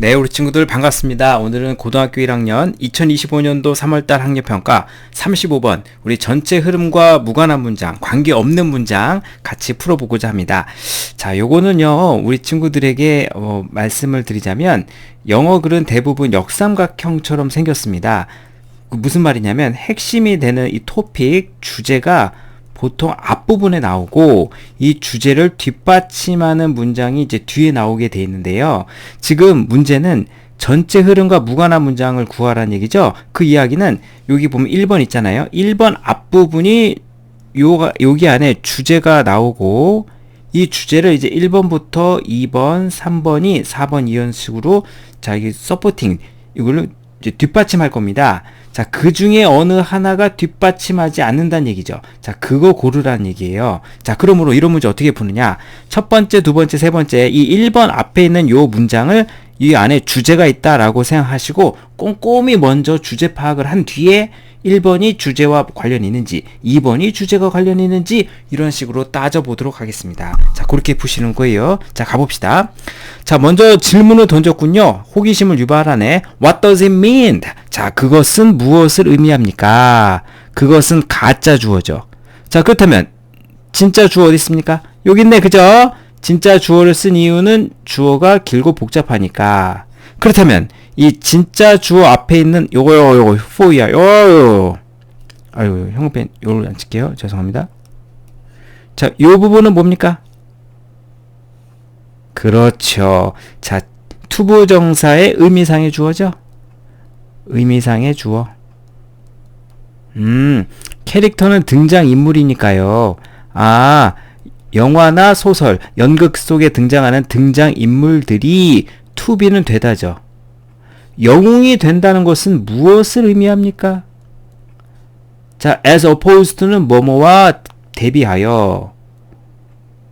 네, 우리 친구들 반갑습니다. 오늘은 고등학교 1학년 2025년도 3월달 학력평가 35번 우리 전체 흐름과 무관한 문장, 관계없는 문장 같이 풀어보고자 합니다. 자, 요거는요, 우리 친구들에게 어, 말씀을 드리자면 영어 글은 대부분 역삼각형처럼 생겼습니다. 그 무슨 말이냐면 핵심이 되는 이 토픽 주제가 보통 앞부분에 나오고 이 주제를 뒷받침하는 문장이 이제 뒤에 나오게 돼 있는데요. 지금 문제는 전체 흐름과 무관한 문장을 구하라는 얘기죠. 그 이야기는 여기 보면 1번 있잖아요. 1번 앞부분이 요 여기 안에 주제가 나오고 이 주제를 이제 1번부터 2번, 3번이 4번 이런 식으로 자, 이게 서포팅 이걸로 뒷받침할 겁니다. 자, 그 중에 어느 하나가 뒷받침하지 않는다는 얘기죠. 자, 그거 고르라는 얘기예요. 자, 그러므로 이런 문제 어떻게 푸느냐? 첫 번째, 두 번째, 세 번째, 이 1번 앞에 있는 요 문장을 이 안에 주제가 있다라고 생각하시고 꼼꼼히 먼저 주제 파악을 한 뒤에 1번이 주제와 관련이 있는지, 2번이 주제가 관련이 있는지 이런 식으로 따져보도록 하겠습니다. 자, 그렇게 푸시는 거예요. 자, 가봅시다. 자, 먼저 질문을 던졌군요. 호기심을 유발하네. What does it mean? 자, 그것은 무엇을 의미합니까? 그것은 가짜 주어죠. 자, 그렇다면 진짜 주어 어디 있습니까? 여기 있네, 그죠? 진짜 주어를 쓴 이유는 주어가 길고 복잡하니까. 그렇다면 이 진짜 주어 앞에 있는 요거요 요거 for야. 요요 아유 형pen 요걸 안 칠게요. 죄송합니다. 자 요 부분은 뭡니까? 그렇죠. 자 투부 정사의 의미상의 주어죠 의미상의 주어. 음 캐릭터는 등장인물이니까요. 아 영화나 소설 연극 속에 등장하는 등장인물들이 투비는 되다죠 영웅이 된다는 것은 무엇을 의미합니까? 자, as opposed to는 뭐뭐와 대비하여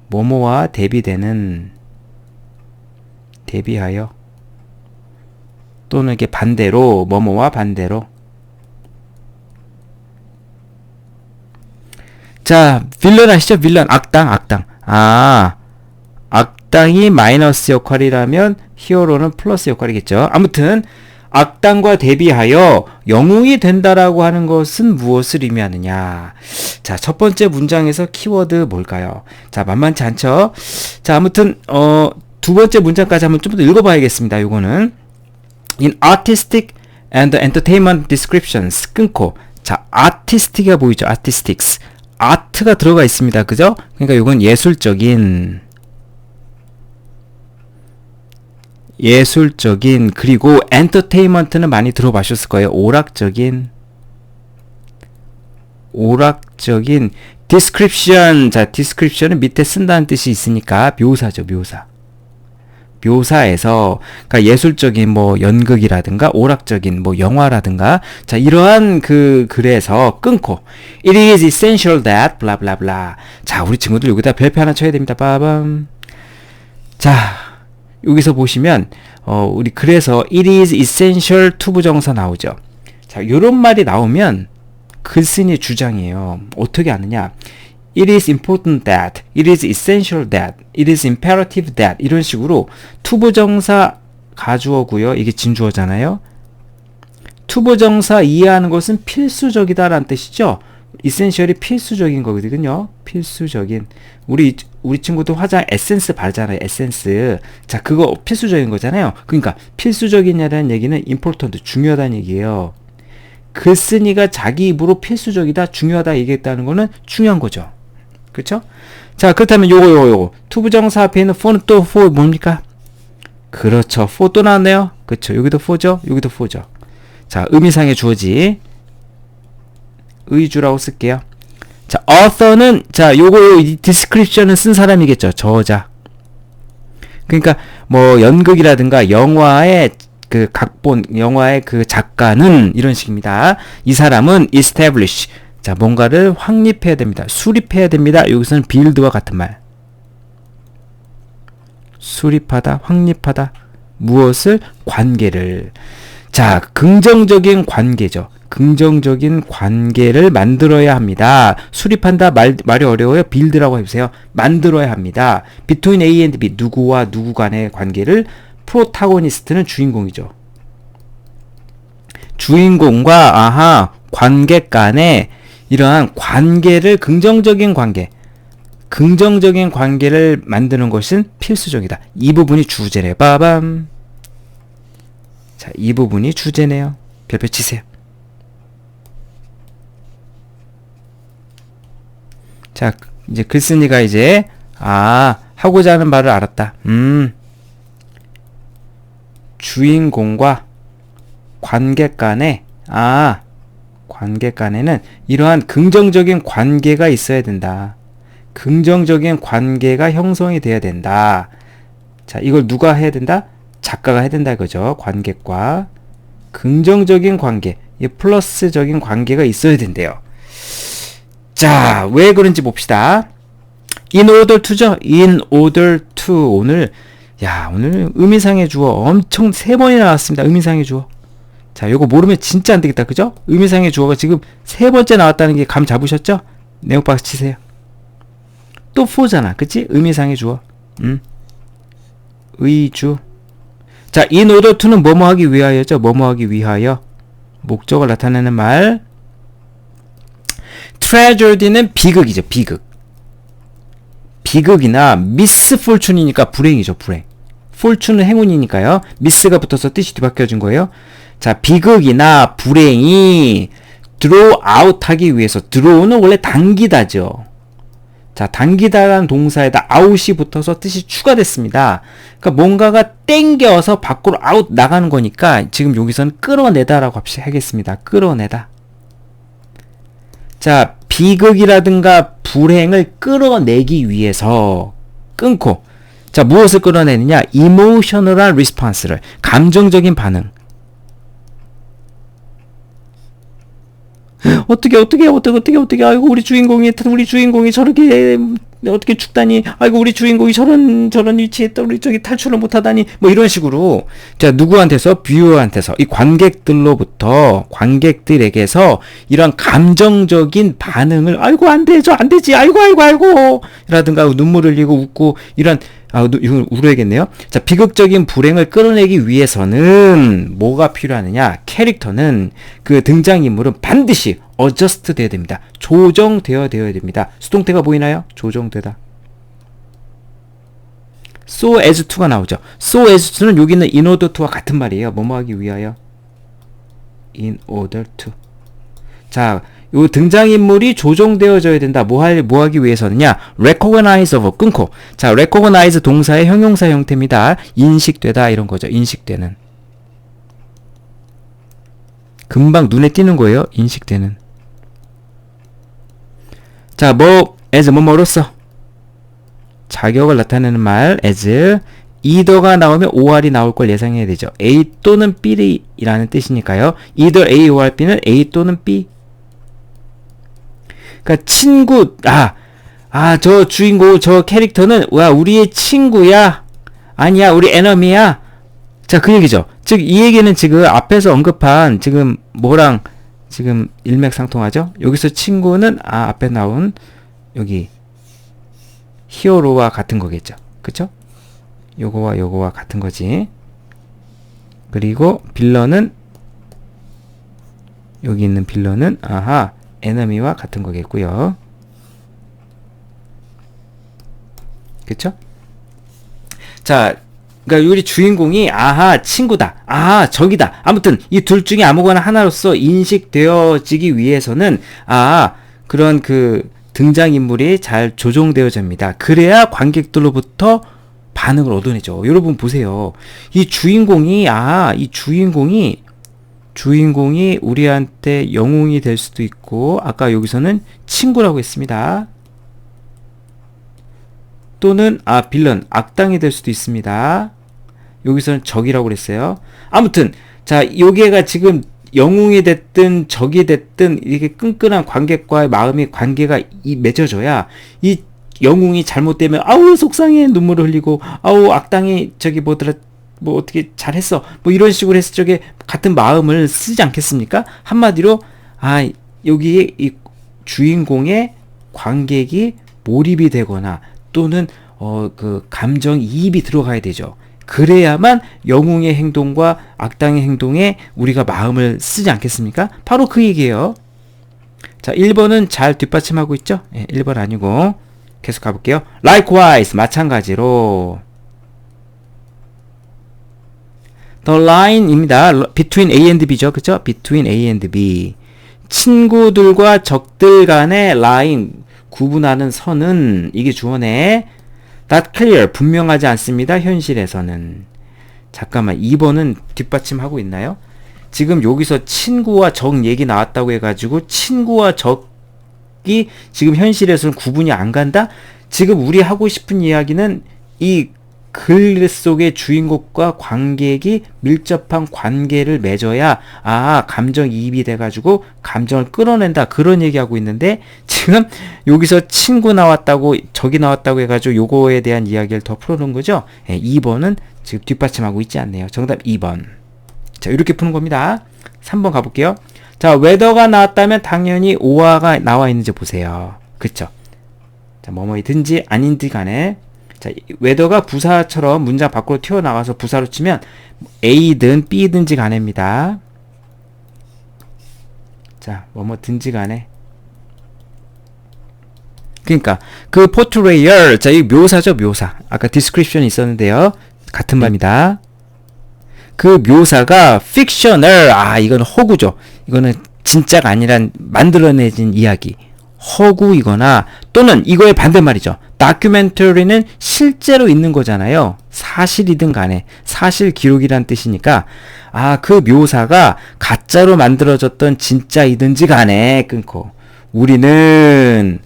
뭐뭐와 대비되는 대비하여 또는 이게 반대로 뭐뭐와 반대로 자, 빌런 아시죠? 빌런 악당 악당. 아. 악당이 마이너스 역할이라면 히어로는 플러스 역할이겠죠. 아무튼 악당과 대비하여 영웅이 된다라고 하는 것은 무엇을 의미하느냐? 자, 첫 번째 문장에서 키워드 뭘까요? 자, 만만치 않죠? 자, 아무튼 어, 두 번째 문장까지 한번 좀 더 읽어봐야겠습니다. 요거는 in artistic and entertainment descriptions 끊고 자, artistic이 보이죠? artistics 아트가 들어가 있습니다. 그죠? 그러니까 이건 예술적인 예술적인 그리고 엔터테인먼트는 많이 들어보셨을 거예요. 오락적인 오락적인 description. 자 description은 밑에 쓴다는 뜻이 있으니까 묘사죠 묘사. 묘사에서 그러니까 예술적인 뭐 연극이라든가 오락적인 뭐 영화라든가 자 이러한 그 글에서 끊고 it is essential that 블라블라블라 자 우리 친구들 여기다 별표 하나 쳐야 됩니다. 빠밤. 자 여기서 보시면 어, 우리 그래서 it is essential to 부정사 나오죠. 자, 요런 말이 나오면 글쓴이의 주장이에요. 어떻게 아느냐? It is important that, it is essential that, it is imperative that 이런 식으로 투부정사 가주어고요. 이게 진주어잖아요. 투부정사 이해하는 것은 필수적이다라는 뜻이죠. 이센셜이 필수적인 거거든요. 필수적인. 우리 우리 친구도 화장 에센스 바르잖아요. 에센스. 자, 그거 필수적인 거잖아요. 그러니까 필수적이냐라는 얘기는 important 중요하다는 얘기예요. 글쓴이가 자기 입으로 필수적이다, 중요하다 얘기했다는 거는 중요한 거죠. 그렇죠? 자, 그렇다면 요거 요거 요거 투부정사 앞에 있는 for는 또 for 뭡니까? 그렇죠. for 또 나왔네요. 그렇죠. 여기도 for죠. 여기도 for죠. 자, 의미상의 주어지. 의주라고 쓸게요. 자, author는 자, 요거 이 description을 쓴 사람이겠죠. 저자. 그러니까 뭐 연극이라든가 영화의 그 각본, 영화의 그 작가는 이런 식입니다. 이 사람은 establish. 자, 뭔가를 확립해야 됩니다. 수립해야 됩니다. 여기서는 build와 같은 말. 수립하다, 확립하다. 무엇을? 관계를. 자, 긍정적인 관계죠. 긍정적인 관계를 만들어야 합니다. 수립한다 말, 말이 어려워요. 빌드라고 해보세요. 만들어야 합니다. between A and B 누구와 누구 간의 관계를 프로타고니스트는 주인공이죠. 주인공과 아하 관객 간의 이러한 관계를 긍정적인 관계, 긍정적인 관계를 만드는 것은 필수적이다. 이 부분이 주제래. 빠밤. 자, 이 부분이 주제네요. 별표 치세요. 자, 이제 글쓴이가 이제 아, 하고자 하는 말을 알았다. 음. 주인공과 관객 간에 아, 관객 간에는 이러한 긍정적인 관계가 있어야 된다. 긍정적인 관계가 형성이 돼야 된다. 자, 이걸 누가 해야 된다? 작가가 해야 된다 이거죠. 관객과 긍정적인 관계, 이 플러스적인 관계가 있어야 된대요. 자, 왜 그런지 봅시다. in order to죠? in order to. 오늘, 야, 오늘 의미상의 주어 엄청 세 번이나 나왔습니다. 의미상의 주어. 자, 요거 모르면 진짜 안 되겠다. 그죠? 의미상의 주어가 지금 세 번째 나왔다는 게 감 잡으셨죠? 네오 박스 치세요. 또 for잖아. 그치? 의미상의 주어. 음. 의주. 자, in order to는 뭐뭐 하기 위하여죠? 뭐뭐 하기 위하여. 목적을 나타내는 말. treasured는 비극이죠. 비극. 비극이나 misfortune이니까 불행이죠. 불행. fortune은 행운이니까요. miss가 붙어서 뜻이 뒤바뀌어진 거예요. 자, 비극이나 불행이 draw out 하기 위해서 draw는 원래 당기다죠. 자, 당기다라는 동사에다 out이 붙어서 뜻이 추가됐습니다. 그러니까 뭔가가 땡겨서 밖으로 out 나가는 거니까 지금 여기서는 끌어내다라고 하겠습니다. 끌어내다. 자, 비극이라든가 불행을 끌어내기 위해서 끊고 자, 무엇을 끌어내느냐? emotional한 response를 감정적인 반응. 어떻게 어떻게 어떻게 어떻게 어떻게 아이고 우리 주인공이 우리 주인공이 저렇게 어떻게 죽다니? 아이고 우리 주인공이 저런 저런 위치에 또 우리 저기 탈출을 못하다니. 뭐 이런 식으로 자 누구한테서? 뷰어한테서. 이 관객들로부터 관객들에게서 이런 감정적인 반응을 아이고 안돼 저 안 되지. 아이고 아이고 아이고. 라든가 눈물 흘리고 웃고 이런 아, 이건 울어야겠네요. 자, 비극적인 불행을 끌어내기 위해서는 뭐가 필요하느냐? 캐릭터는 그 등장인물은 반드시 어저스트 되어야 됩니다. 조정되어 되어야 됩니다. 수동태가 보이나요? 조정되다. so as to가 나오죠. so as to는 여기 있는 in order to와 같은 말이에요. 뭐뭐 하기 위하여. in order to. 자, 요 등장인물이 조정되어져야 된다. 뭐 할, 뭐 하기 위해서는냐? recognize of, 끊고. 자, recognize 동사의 형용사 형태입니다. 인식되다, 이런 거죠. 인식되는. 금방 눈에 띄는 거예요. 인식되는. 자, 뭐, as, 뭐, 뭐로써. 자격을 나타내는 말, as. either가 나오면 or이 나올 걸 예상해야 되죠. A 또는 B이라는 뜻이니까요. either A or B는 A 또는 B. 그러니까 친구 아 아, 저 주인공, 저 캐릭터는, 와, 우리의 친구야? 아니야, 우리 에너미야? 자, 그 얘기죠. 즉, 이 얘기는 지금 앞에서 언급한, 지금, 뭐랑, 지금, 일맥상통하죠? 여기서 친구는, 아, 앞에 나온, 여기, 히어로와 같은 거겠죠. 그쵸? 요거와 요거와 같은 거지. 그리고, 빌런은, 여기 있는 빌런은, 아하, 에너미와 같은 거겠고요. 그쵸? 자, 그러니까 우리 주인공이 아하 친구다, 아하 적이다. 아무튼 이 둘 중에 아무거나 하나로서 인식되어지기 위해서는 아 그런 그 등장 인물이 잘 조종되어집니다. 그래야 관객들로부터 반응을 얻어내죠. 여러분 보세요. 이 주인공이 아 이 주인공이 주인공이 우리한테 영웅이 될 수도 있고 아까 여기서는 친구라고 했습니다. 또는 아 빌런 악당이 될 수도 있습니다. 여기서는 적이라고 그랬어요. 아무튼 자 요게가 지금 영웅이 됐든 적이 됐든 이게 끈끈한 관객과의 마음이 관계가 이 맺어져야 이 영웅이 잘못되면 아우 속상해 눈물을 흘리고 아우 악당이 저기 뭐더라 뭐 어떻게 잘했어 뭐 이런 식으로 했을 적에 같은 마음을 쓰지 않겠습니까? 한마디로 아 여기에 이 주인공의 관객이 몰입이 되거나 또는 어 그 감정 이입이 들어가야 되죠. 그래야만 영웅의 행동과 악당의 행동에 우리가 마음을 쓰지 않겠습니까? 바로 그 얘기예요. 자, 1번은 잘 뒷받침하고 있죠? 예, 1번 아니고 계속 가볼게요. likewise 마찬가지로 the line입니다. between A and B죠. 그죠? between A and B. 친구들과 적들 간의 라인 구분하는 선은 이게 주어네. That clear 분명하지 않습니다. 현실에서는. 잠깐만 2번은 뒷받침하고 있나요? 지금 여기서 친구와 적 얘기 나왔다고 해가지고 친구와 적이 지금 현실에서는 구분이 안 간다? 지금 우리 하고 싶은 이야기는 이 글 속의 주인공과 관객이 밀접한 관계를 맺어야 아 감정 이입이 돼가지고 감정을 끌어낸다. 그런 얘기하고 있는데 지금 여기서 친구 나왔다고 적이 나왔다고 해가지고 요거에 대한 이야기를 더 풀어놓은 거죠? 예, 2번은 지금 뒷받침하고 있지 않네요. 정답 2번. 자 이렇게 푸는 겁니다. 3번 가볼게요. 자 웨더가 나왔다면 당연히 오화가 나와 있는지 보세요. 그쵸? 자 뭐뭐이든지 아닌지 간에 자, 웨더가 부사처럼 문장 밖으로 튀어나가서 부사로 치면 A든 B든지 간에입니다. 자, 뭐뭐든지 간에. 그러니까 그 portrayal 자, 이 묘사죠, 묘사. 아까 description 있었는데요. 같은 말입니다. 그 묘사가 fictional 아, 이건 허구죠. 이거는 진짜가 아니란 만들어내진 이야기. 허구이거나 또는 이거의 반대말이죠. 다큐멘터리는 실제로 있는 거잖아요. 사실이든 간에 사실 기록이란 뜻이니까 아 그 묘사가 가짜로 만들어졌던 진짜이든지 간에 끊고 우리는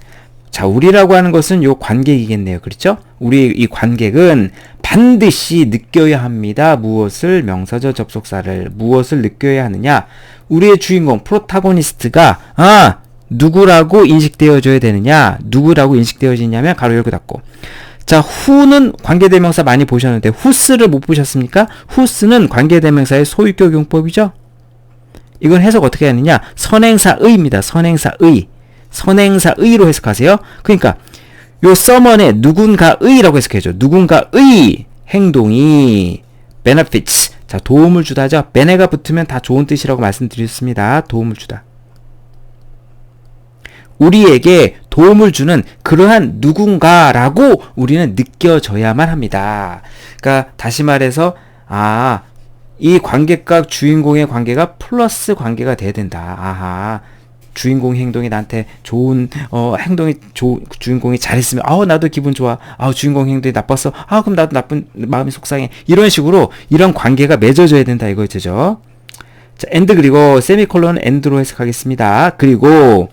자 우리라고 하는 것은 요 관객이겠네요. 그렇죠? 우리 이 관객은 반드시 느껴야 합니다. 무엇을 명사절 접속사를 무엇을 느껴야 하느냐? 우리의 주인공 프로타고니스트가 아 누구라고 인식되어져야 되느냐? 누구라고 인식되어지냐면 가로 열고 닫고. 자, who는 관계대명사 많이 보셨는데 who스를 못 보셨습니까? who스는 관계대명사의 소유격 용법이죠. 이건 해석 어떻게 하느냐? 선행사의입니다. 선행사의. 선행사의로 해석하세요. 그러니까 요 someone의 누군가의라고 해석해줘. 누군가의 행동이 benefits. 자, 도움을 주다죠. bene가 붙으면 다 좋은 뜻이라고 말씀드렸습니다. 도움을 주다. 우리에게 도움을 주는 그러한 누군가라고 우리는 느껴져야만 합니다. 그러니까 다시 말해서 아, 이 관객과 주인공의 관계가 플러스 관계가 돼야 된다. 아하. 주인공 행동이 나한테 좋은 어 행동이 조, 주인공이 잘했으면 아우 나도 기분 좋아. 아우 주인공 행동이 나빴어. 아 그럼 나도 나쁜 마음이 속상해. 이런 식으로 이런 관계가 맺어져야 된다 이거죠. 자, 엔드 그리고 세미콜론 엔드로 해석하겠습니다. 그리고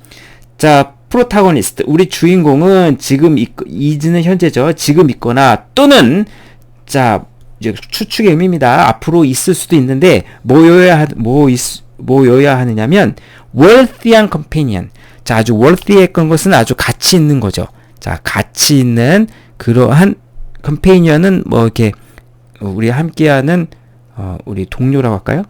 자, 프로타고니스트, 우리 주인공은 지금 있, 이즈는 현재죠. 지금 있거나 또는 자, 이제 추측의 의미입니다. 앞으로 있을 수도 있는데 뭐여야 뭐 있, 뭐여야 하느냐면 wealthy한 companion. 자, 아주 worthy했던 것은 아주 가치 있는 거죠. 자, 가치 있는 그러한 companion은 뭐 이렇게 우리 함께하는 어, 우리 동료라고 할까요?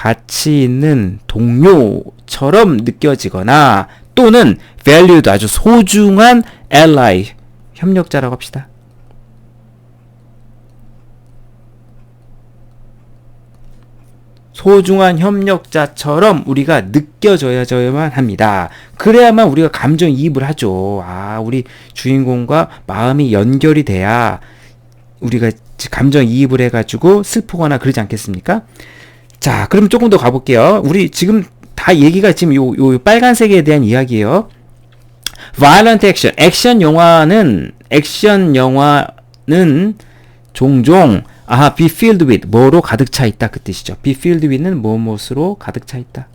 가치 있는 동료처럼 느껴지거나 또는 valued 아주 소중한 ally 협력자라고 합시다. 소중한 협력자처럼 우리가 느껴져야만 합니다. 그래야만 우리가 감정 이입을 하죠. 아, 우리 주인공과 마음이 연결이 돼야 우리가 감정 이입을 해가지고 슬프거나 그러지 않겠습니까? 자, 그럼 조금 더 가볼게요. 우리 지금 다 얘기가 지금 요, 요 빨간색에 대한 이야기예요. violent action. 액션 영화는, 액션 영화는 종종, 아하, be filled with, 뭐로 가득 차 있다. 그 뜻이죠. be filled with는 무엇으로 가득 차 있다.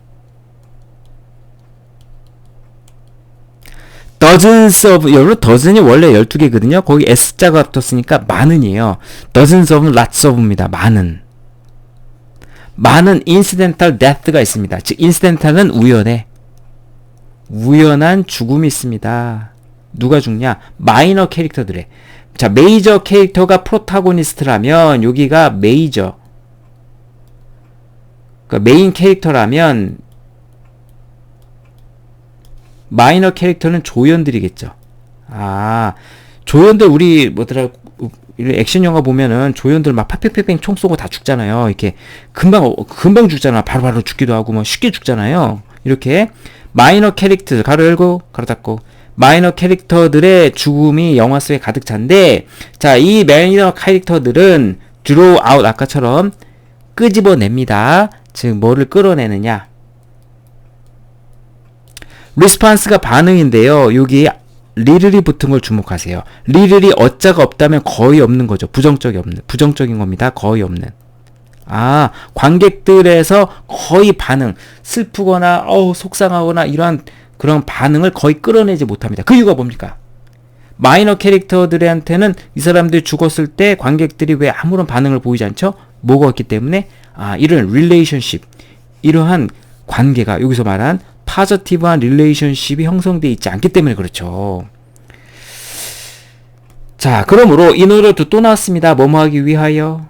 dozens of, 여러분, dozen이 원래 12개거든요. 거기 S자가 붙었으니까 많은이에요. dozens of, lots of입니다. 많은. 많은 incidental death가 있습니다. 즉 incidental은 우연해. 우연한 죽음이 있습니다. 누가 죽냐? 마이너 캐릭터들의. 자, 메이저 캐릭터가 프로타고니스트라면 여기가 메이저. 그러니까 메인 캐릭터라면 마이너 캐릭터는 조연들이겠죠. 아, 조연들 우리 뭐더라 액션 영화 보면은 조연들 막 파팽팽팽 총 쏘고 다 죽잖아요. 이렇게 금방 어, 금방 죽잖아. 바로 바로 죽기도 하고 뭐 쉽게 죽잖아요. 이렇게 마이너 캐릭터 가로 열고 가로 닫고 마이너 캐릭터들의 죽음이 영화 속에 가득 찬데 자, 이 마이너 캐릭터들은 드로우 아웃 아까처럼 끄집어냅니다. 즉 뭐를 끌어내느냐? 리스판스가 반응인데요. 여기 리를이 붙은 걸 주목하세요. 리를이 어자가 없다면 거의 없는 거죠. 부정적이 없는, 부정적인 겁니다. 거의 없는. 아, 관객들에서 거의 반응, 슬프거나, 어우, 속상하거나 이러한 그런 반응을 거의 끌어내지 못합니다. 그 이유가 뭡니까? 마이너 캐릭터들한테는 이 사람들이 죽었을 때 관객들이 왜 아무런 반응을 보이지 않죠? 뭐가 없기 때문에, 아, 이런 릴레이션십, 이러한 관계가 여기서 말한 파저티브한 릴레이션십이 형성되어 있지 않기 때문에 그렇죠. 자, 그러므로 이 노래도 또 나왔습니다. 뭐뭐 하기 위하여?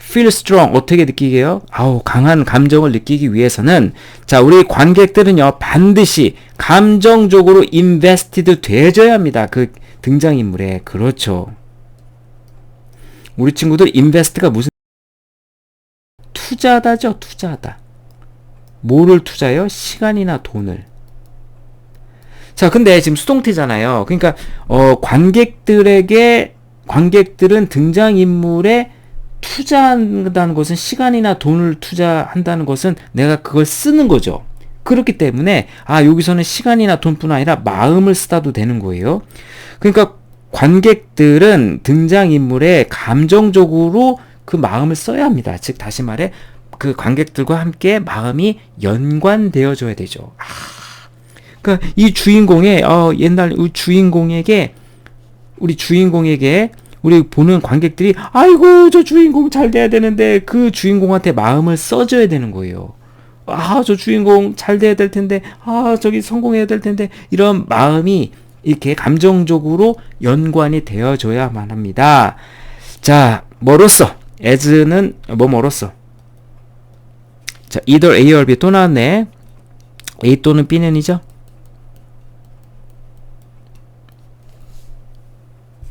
feel strong 어떻게 느끼게요? 아우 강한 감정을 느끼기 위해서는 자 우리 관객들은요 반드시 감정적으로 invested 돼줘야 합니다 그 등장인물에 그렇죠 우리 친구들 invest가 무슨 투자다죠 투자다 뭐를 투자해요? 시간이나 돈을. 자, 근데 지금 수동태잖아요. 그러니까, 어, 관객들에게, 관객들은 등장 인물에 투자한다는 것은 시간이나 돈을 투자한다는 것은 내가 그걸 쓰는 거죠. 그렇기 때문에, 아, 여기서는 시간이나 돈뿐 아니라 마음을 쓰다도 되는 거예요. 그러니까 관객들은 등장인물에 감정적으로 그 마음을 써야 합니다. 즉, 다시 말해, 그 관객들과 함께 마음이 연관되어져야 되죠. 아, 그러니까 이 주인공의 어, 옛날 주인공에게 우리 주인공에게 우리 보는 관객들이 아이고 저 주인공 잘 돼야 되는데 그 주인공한테 마음을 써줘야 되는 거예요. 아 저 주인공 잘 돼야 될 텐데 아 저기 성공해야 될 텐데 이런 마음이 이렇게 감정적으로 연관이 되어줘야만 합니다. 자, 뭐로써? as는 뭐 뭐로써? 자, either A or B 또 나왔네. A 또는 B는 이죠?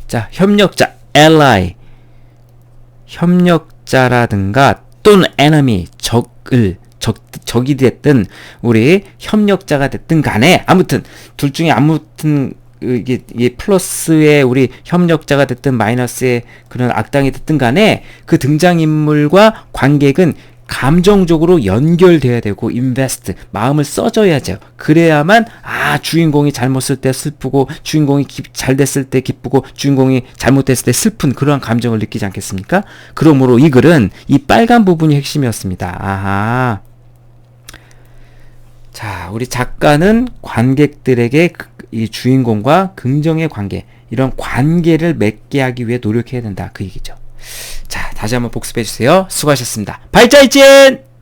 자, 협력자, ally. 협력자라든가 또는 enemy, 적을 적, 적이 됐든 우리 협력자가 됐든 간에 아무튼 둘 중에 아무튼 이게, 이게 플러스의 우리 협력자가 됐든 마이너스의 그런 악당이 됐든 간에 그 등장인물과 관객은 감정적으로 연결돼야 되고 인베스트 마음을 써줘야죠. 그래야만 아 주인공이 잘못을 때 슬프고 주인공이 기, 잘 됐을 때 기쁘고 주인공이 잘못됐을 때 슬픈 그러한 감정을 느끼지 않겠습니까? 그러므로 이 글은 이 빨간 부분이 핵심이었습니다. 아하. 자, 우리 작가는 관객들에게 그, 이 주인공과 긍정의 관계 이런 관계를 맺게 하기 위해 노력해야 된다 그 얘기죠. 자, 다시 한번 복습해 주세요. 수고하셨습니다. 발자이젠!